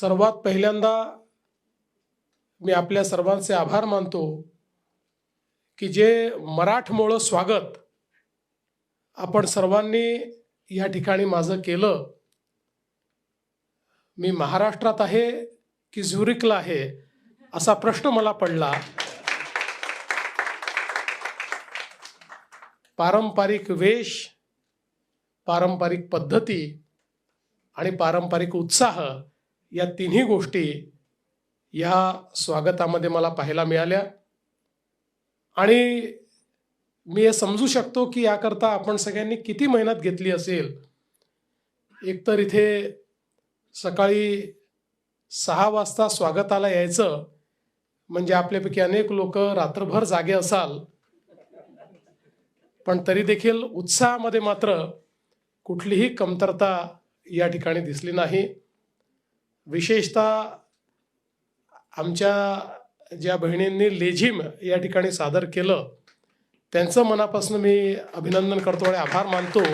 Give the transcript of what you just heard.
सर्वात पहिल्यांदा मी आपल्या सर्वांचे आभार मानतो की जे मराठमोळं स्वागत आपण सर्वांनी या ठिकाणी माझं केलं. मी महाराष्ट्रात आहे की झुरिकला आहे असा प्रश्न मला पडला. पारंपरिक वेश पारंपरिक पद्धती आणि पारंपरिक उत्साह या तिन्ही गोष्टी या स्वागतामध्ये मला पाहायला मिळाल्या. आणि मी हे समजू शकतो की याकरता आपण सगळ्यांनी किती मेहनत घेतली असेल. एकतर इथे सकाळी सहा वाजता स्वागताला यायचं म्हणजे आपल्यापैकी अनेक लोक रात्रभर जागे असाल. पण तरी देखील उत्साहामध्ये मात्र कुठलीही कमतरता या ठिकाणी दिसली नाही. विशेषतः आमच्या ज्या बहिणींनी लेझिम या ठिकाणी सादर केलं त्यांचं मनापासून मी अभिनंदन करतो आणि आभार मानतो.